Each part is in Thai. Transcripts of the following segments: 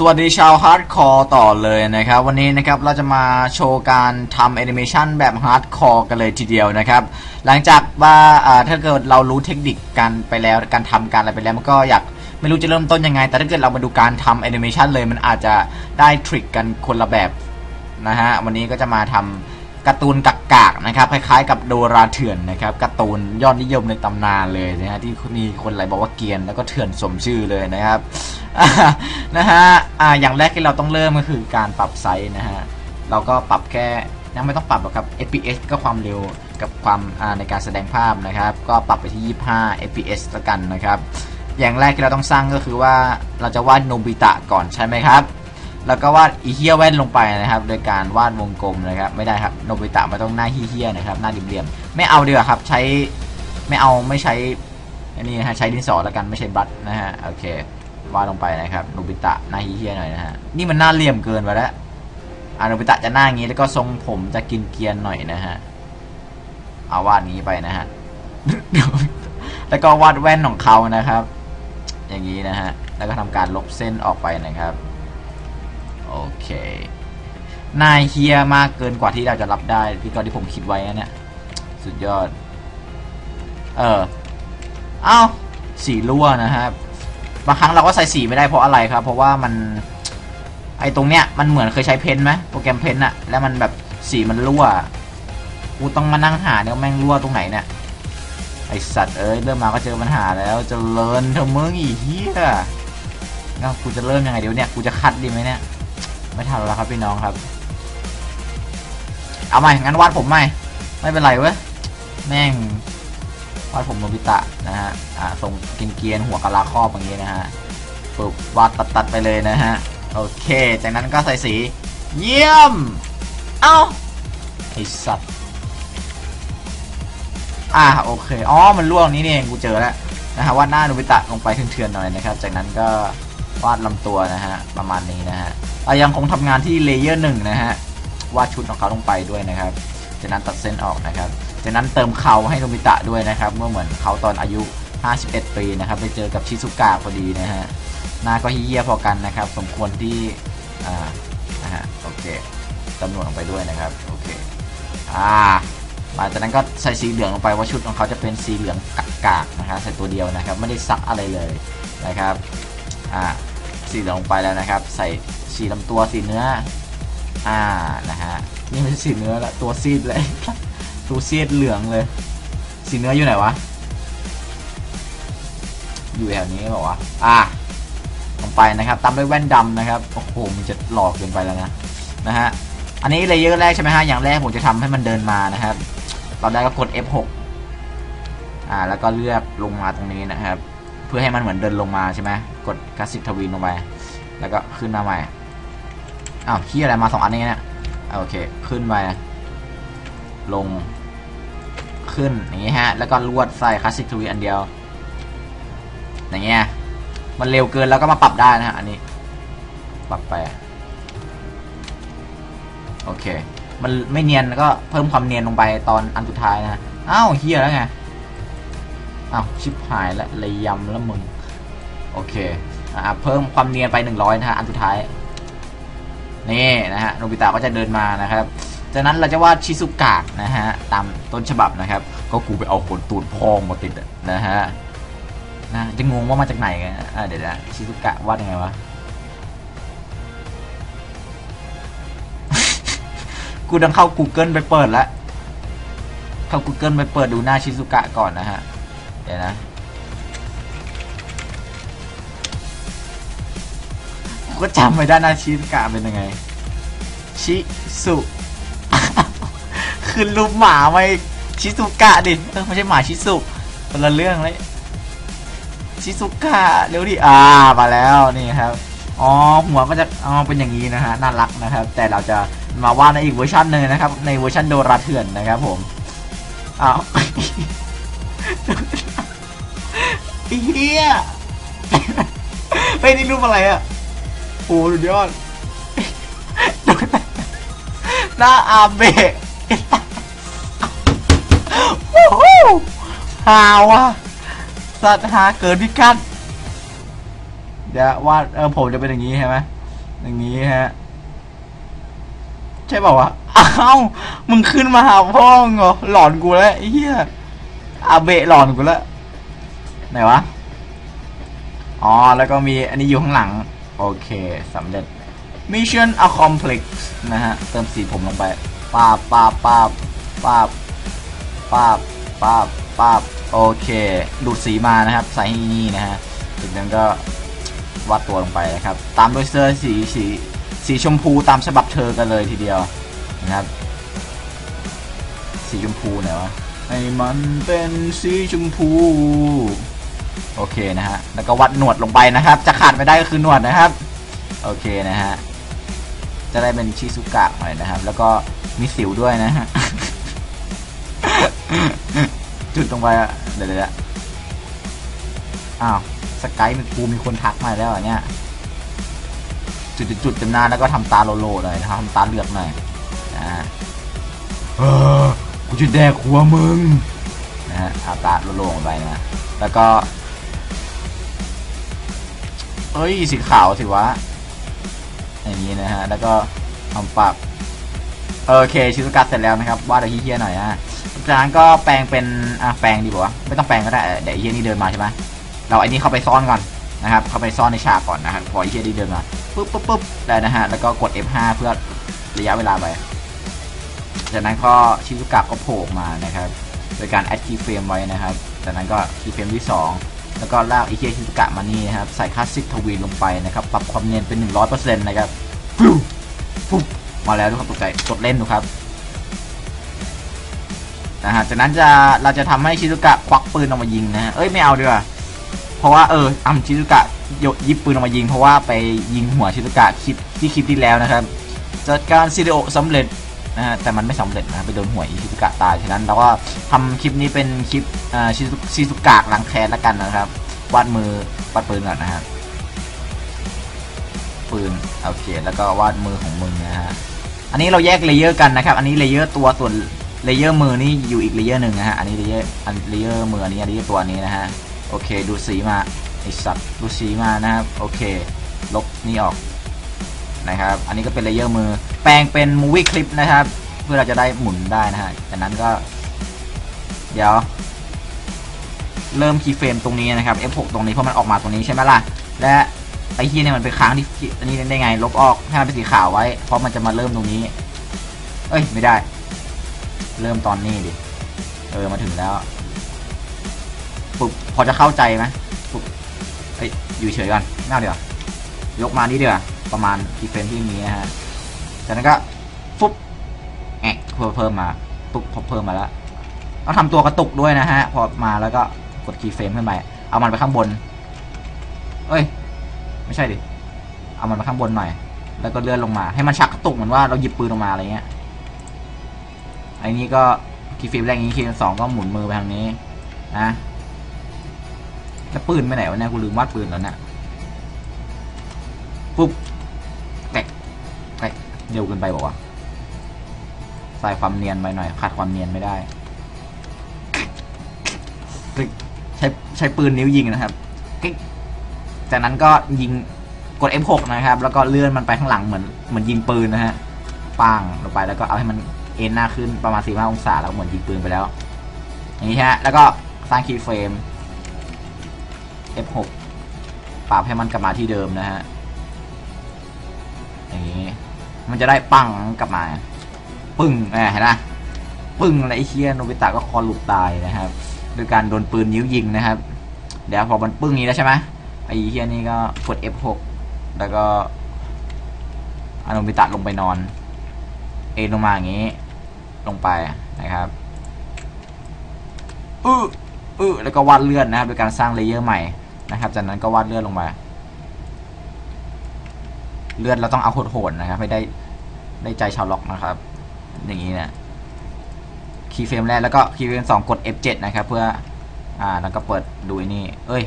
สวัสดีชาวฮาร์ดคอร์ต่อเลยนะครับ วันนี้นะครับเราจะมาโชว์การทำแอนิเมชันแบบฮาร์ดคอร์กันเลยทีเดียวนะครับ หลังจากว่าถ้าเกิดเรารู้เทคนิคการไปแล้วการทำการอะไรไปแล้วมันก็อยากไม่รู้จะเริ่มต้นยังไง แต่ถ้าเกิดเรามาดูการทำแอนิเมชันเลยมันอาจจะได้ทริคกันคนละแบบนะฮะวันนี้ก็จะมาทำ การ์ตูนกักกากนะครับคล้ายๆ กับโดราเถื่อนนะครับการ์ตูนยอดนิยมในตำนานเลยนะฮะที่มีคนหลายบอกว่าเกียนแล้วก็เถื่อนสมชื่อเลยนะครับนะฮะอ่าอย่างแรกที่เราต้องเริ่มก็คือการปรับไซส์นะฮะเราก็ปรับแค่ยังไม่ต้องปรับหรอกครับ FPS ก็ความเร็วกับความในการแสดงภาพนะครับ ก็ปรับไปที่ 25 FPS ล้วกันนะครับ อย่างแรกที่เราต้องสร้างก็คือว่าเราจะวาดโนบิตะก่อนใช่ไหมครับ แล้วก็วาดอีเฮียแว่นลงไปนะครับ โดยการวาดวงกลมนะครับ ไม่ได้ครับโนบิตะไมันต้องหน้าเฮียๆนะครับ หน้าเหลี่ยมๆไม่เอาเดียวาครับ ใช้ไม่เอาไม่ใช้อันนี้ฮะใช้ดินสอแล้วกันไม่ใช่บลัดนะฮะโอเควาดลงไปนะครับโนบิตะหน้าเฮียๆหน่อยนะฮะนี่มันหน้าเหลี่ยมเกินไปแล้วอ่าโนบิตะจะหน้างี้แล้วก็ทรงผมจะกินเกียนหน่อยนะฮะเอาวาดนี้ไปนะฮะแล้วก็วาดแว่นของเขานะครับ อย่างนี้นะฮะแล้วก็ทำการลบเส้นออกไปนะครับ โอเคนายเฮียมากเกินกว่าที่เราจะรับได้พี่ก็ที่ผมคิดไว้นะเนี่ย สุดยอด เออ เอ้า สีรั่วนะครับบางครั้งเราก็ใส่สีไม่ได้เพราะอะไรครับ เพราะว่ามัน ไอตรงเนี้ยมันเหมือนเคยใช้เพนไหมโปรแกรมเพนอะแล้วมันแบบสีมันรั่วกูต้องมานั่งหาเนี่ยแม่งรั่วตรงไหนเนี่ยไอสัตว์เอ้ยเริ่มมาก็เจอปัญหาแล้วเจะเลินเธอะมึงอีเหี้ยแล้วกูจะเริ่มยังไงเดี๋ยวเนี่ยกูจะคัดดีไหมเนี่ย ไม่ทันแล้วครับพี่น้องครับ เอาใหม่งั้นวาดผมใหม่ ไม่เป็นไรเว้ย แม่งวาดผมโนบิตะนะฮะ อ่าทรงเกียนหัวกะลาครอบอย่างนี้นะฮะปึ๊บวาดตัดๆไปเลยนะฮะ โอเค จากนั้นก็ใส่สี เยี่ยม เอ้าไอสัตว์ อ่าโอเค อ๋อ มันล่วงนี้นี่เองกูเจอแล้วนะฮะวาดหน้าโนบิตะลงไปเถื่อนๆหน่อยนะครับ จากนั้นก็ วาดลำตัวนะฮะประมาณนี้นะฮะยังคงทำงานที่เลเยอร์หนึ่งนะฮะวาดชุดของเขาลงไปด้วยนะครับจากนั้นตัดเส้นออกนะครับจากนั้นเติมเขาให้โนบิตะด้วยนะครับเมื่อเหมือนเขาตอนอายุ 51 ปีนะครับไปเจอกับชิซุกะพอดีนะฮะหน้าก็เฮี้ยๆพอกันนะครับ สมควรที่อ่านะฮะโอเคจำนวนลงไปด้วยนะครับโอเคอ่าหลังจากนั้นก็ใส่สีเหลืองลงไปว่าชุดของเขาจะเป็นสีเหลืองกากๆนะครับใส่ตัวเดียวนะครับ ไม่ได้ซักอะไรเลยนะครับอ่า สีเหลืองลงไปแล้วนะครับ ใส่สีลำตัวสีเนื้อ อ่านะฮะนี่ไม่ใช่สีเนื้อละตัวซีดเลย ตัวซีดเหลืองเลย สีเนื้ออยู่ไหนวะอยู่แถวนี้บอกว่าอ่าลงไปนะครับตามด้วยแว่นดำนะครับโอ้โหมันจะหลอกเกินไปแล้วนะนะฮะอันนี้เลเยอร์แรกใช่ไหมฮะอย่างแรกผมจะทำให้มันเดินมานะครับตอนแรกก็กด F6 อ่าแล้วก็เลือกลงมาตรงนี้นะครับ เพื่อให้มันเหมือนเดินลงมาใช่ไหมกดคลาสสิกทวีนลงไปแล้วก็ขึ้นมาใหม่อ้าวที่อะไรมาสองอันนี้เนี่ยอ่าโอเคขึ้นไปลงขึ้นอย่างงี้ฮะ แล้วก็ลวดใส่คลาสสิกทวีอันเดียว อย่างเงี้ย มันเร็วเกินแล้วก็มาปรับได้นะฮะ อันนี้ ปรับไป โอเค มันไม่เนียนแล้วก็เพิ่มความเนียนลงไปตอนอันสุดท้ายนะ อ้าวเฮียแล้วไง อ้าวชิบหายแล้วเลยำแล้วมึง โอเคอ่าเพิ่มความเนียนไป 100 นะฮะ อันสุดท้าย นี่นะฮะโนบิตะก็จะเดินมานะครับ จากนั้นเราจะวาดชิซุกะนะฮะ ตามต้นฉบับนะครับ ก็กูไปเอาขนตูดพองมาติดนะฮะนะจะงงว่ามาจากไหนกันอ่าเดี๋ยวนะชิซุกะวาดยังไงวะกูต้องเข้า Google ไปเปิดแล้วเข้า Google ไปเปิดดูหน้าชิซุกะก่อนนะฮะ เดี๋ยวนะก็จำไม่ได้นะชิซุกะเป็นยังไง ชิสุคือรูปหมาไม่ชิซุกะดิเออไม่ใช่หมาชิสุคนละเรื่องเลยชิซุกะเร็วดิอ่ามาแล้วนี่ครับอ๋อหัวก็จะอ๋อเป็นอย่างนี้นะฮะน่ารักนะครับ แต่เราจะมาวาดในอีกเวอร์ชันหนึ่งนะครับ ในเวอร์ชันโดราเถื่อนนะครับผมอ้าว เฮียเฮ้ยนี่รูปอะไรอะโอ้สุดยอดหน้าอาเบะโอ้โหฮาวะสัตว์ฮาเกินพิกัดเดี๋ยววาดเออผมจะเป็นอย่างนี้ใช่ไหมอย่างนี้ฮะ ใช่เปล่าวะอ้าวมึงขึ้นมาหาพ่องเหรอหลอนกูแล้วเหี้ยอาเบะหลอนกูแล้ว ไหนวะ อ๋อ แล้วก็มีอันนี้อยู่ข้างหลัง โอเคสำเร็จ Mission accomplished นะฮะ เติมสีผมลงไปปาบปาบปาบปาบปาบปาบปาบโอเค ดูดสีมานะครับ ใส่ให้นี่นะฮะจากนั้นก็วาดตัวลงไปนะครับ ตามด้วยเสื้อสีสีสีชมพูตามฉบับเธอกันเลยทีเดียวนะครับ สีชมพูไหนวะให้มันเป็นสีชมพู โอเคนะฮะ แล้วก็วัดหนวดลงไปนะครับ จะขาดไม่ได้ก็คือหนวดนะครับ โอเคนะฮะ จะได้เป็นชิซุกะหน่อยนะครับ แล้วก็มีสิวด้วยนะฮะ จุดตรงไปเดี๋ยวเดี๋ยวอ้าวสกายมีกูมีคนทักมาแล้วเนี่ย จุดจุดจุดเต็มหน้าแล้วก็ทำตาโลโลหน่อยนะครับทำตาเหลือกหน่อยนะฮะเออกูจะแดกหัวมึงนะฮะเอาตาโลโลลงไปนะ แล้วก็ เอ้ย สีขาวสิวะ อย่างนี้นะฮะ แล้วก็ทำปากโอเค ชิซุกัสเสร็จแล้วนะครับวาดอะไรเฮี้ยหน่อยนะจากนั้นก็แปลงเป็นอะแปลงดีกว่าไม่ต้องแปลงก็ได้เดี๋ยวเฮี้ยนี่เดินมาใช่ไหมเราไอ้นี่เข้าไปซ่อนก่อนนะครับ เข้าไปซ่อนในฉากก่อนนะครับพอเฮี้ยนี่เดินมาปุ๊บปุ๊บปุ๊บได้นะฮะ แล้วก็กด F5 เพื่อระยะเวลาไป จากนั้นก็ชิซุกะก็โผล่มานะครับ โดยการ add keyframe ไว้นะครับ จากนั้นก็ keyframe ที่ 2 แล้วก็ลากไอเคียชิซุกะมานี่นะครับ ใส่คลาสสิกทวีนลงไปนะครับ ปรับความเนียนเป็น 100%นะครับฟิวปุ๊บมาแล้วทุกคนตกใจกดเล่นดูครับนะฮะจากนั้นจะเราจะทำให้ชิซุกะควักปืนออกมายิงนะฮะเอ้ยไม่เอาดีกว่าเพราะว่าเอออำชิซุกะยยิบปืนออกมายิง เพราะว่าไปยิงหัวชิซุกะคลิปที่คลิปที่แล้วนะครับจัดการซีเดโอสำเร็จ นะฮะแต่มันไม่สำเร็จนะไปโดนหวอิชิซุกะตายฉะนั้นเราก็ทำคลิปนี้เป็นคลิปชิซุชิซุกะล้างแค้นแล้วกันนะครับวาดมือวาดปืนก่อนนะฮะปืนโอเคแล้วก็วาดมือของมึงนะฮะอันนี้เราแยกเลเยอร์กันนะครับ อันนี้เลเยอร์ตัวส่วนเลเยอร์มือนี่อยู่อีกเลเยอร์หนึ่งนะฮะอันนี้เลเยอร์อันเลเยอร์มืออันนี้อันนี้ตัวนี้นะฮะโอเค ดูสีมาไอสัตว์ดูสีมานะครับโอเค ลบนี่ออก นะครับ อันนี้ก็เป็นเลเยอร์มือ แปลงเป็นมูวี่คลิปนะครับ เพื่อเราจะได้หมุนได้นะฮะ จากนั้นก็ เดี๋ยว เริ่มคีย์เฟรมตรงนี้นะครับ F6 ตรงนี้เพราะมันออกมาตรงนี้ใช่ไหมล่ะ และไอ้ที่เนี่ยมันไปค้างที่อันนี้ได้ไง ลบออกให้มันเป็นสีขาวไว้ เพราะมันจะมาเริ่มตรงนี้ เอ้ยไม่ได้ เริ่มตอนนี้ดิ เออมาถึงแล้วปุ๊บพอจะเข้าใจไหมปุ๊บเฮ้ยอยู่เฉยก่อนไม่เอาเดี๋ยว ยกมานี่เดียวประมาณกีเฟรมที่มีนะฮะจากนั้นก็ฟุบแอะเพิ่มเพิ่มมาปุ๊บพอเพิ่มมาแล้วต้องทำตัวกระตุกด้วยนะฮะ พอมาแล้วก็กดคีย์เฟรมขึ้นไปเอามันไปข้างบน เอ้ย ไม่ใช่ดิ เอามันไปข้างบนหน่อย แล้วก็เลื่อนลงมา ให้มันชักกระตุกเหมือนว่าเราหยิบปืนออกมาอะไรเงี้ยไอ้นี้ก็คีย์เฟรมแรกนี้คีย์เฟรมสองก็หมุนมือไปทางนี้นะแล้วปืนไปไหนวะเนี่ยกูลืมวาดปืนแล้วเนี่ย ปุ๊บแตกแตกเร็วเกินไปบอกว่าใส่ความเนียนไปหน่อยขาดความเนียนไม่ได้ ใช้ใช้ปืนนิ้วยิงนะครับจากนั้นก็ยิงกด F6 นะครับ แล้วก็เลื่อนมันไปข้างหลังเหมือนเหมือนยิงปืนนะฮะปังลงไปแล้วก็เอาให้มันเอ็นหน้าขึ้นประมาณ45องศาแล้วเหมือนยิงปืนไปแล้ว อย่างนี้ฮะ แล้วก็สร้างคีย์เฟรม F6 ปรับให้มันกลับมาที่เดิมนะฮะ อย่างนี้ มันจะได้ปังกลับมา ปึ้งเห็นไหมปึ้งอะไรไอ้เคียโนบิตะก็คอหลุดตายนะครับโดยการโดนปืนนิ้วยิงนะครับ เดี๋ยวพอมันปึ้งนี้แล้วใช่ไหมไอ้เคียนี่ก็กด F6 แล้วก็อโนบิตะลงไปนอน เอ็นลงมาอย่างนี้ ลงไปนะครับอืออื้อแล้วก็วาดเลื่อนนะครับโดยการสร้างเลเยอร์ใหม่นะครับ จากนั้นก็วาดเลื่อนลงมา เลือดเราต้องเอาโหดๆนะครับไม่ได้ได้ใจชาวล็อกนะครับ อย่างนี้นะคีย์เฟรมแรกแล้วก็คีย์เฟรมสองกด F7 นะครับ เพื่ออ่าแล้วก็เปิดดูไอ้นี่ เอ้ย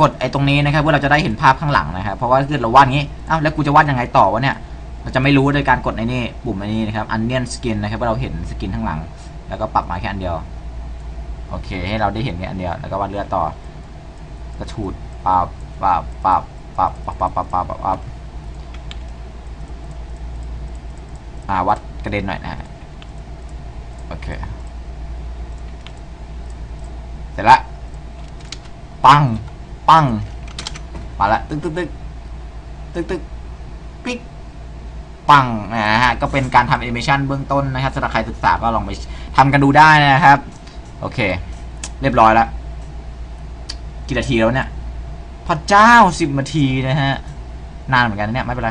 กดไอ้ตรงนี้นะครับเพื่อเราจะได้เห็นภาพข้างหลังนะครับ เพราะว่าถ้าเราวาดงี้อ้าวแล้วกูจะวาดยังไงต่อวะเนี่ยเราจะไม่รู้โดยการกดไอ้นี่ปุ่มไอ้นี่นะครับ Onion Skin นะครับเพื่อเราเห็นสกินข้างหลัง แล้วก็ปรับมาแค่อันเดียวโอเค ให้เราได้เห็นแค่อันเดียวแล้วก็วาดเลือดต่อกระชูดปาบปาบปาบ ปับปับปับปับปับปับปับอ่าวัดกระเด็นหน่อยนะฮะโอเคเสร็จละปังปังมาละตึ๊กตึ๊กตึ๊กตึ๊กตึ๊กปิ๊กปังนะฮะก็เป็นการทำแอนิเมชันเบื้องต้นนะครับสำหรับใครศึกษาก็ลองไปทำกันดูได้นะครับ โอเค เรียบร้อยแล้วกี่นาทีแล้วเนี่ย พระเจ้าสิบนาทีนะฮะ นานเหมือนกันเนี่ย ไม่เป็นไร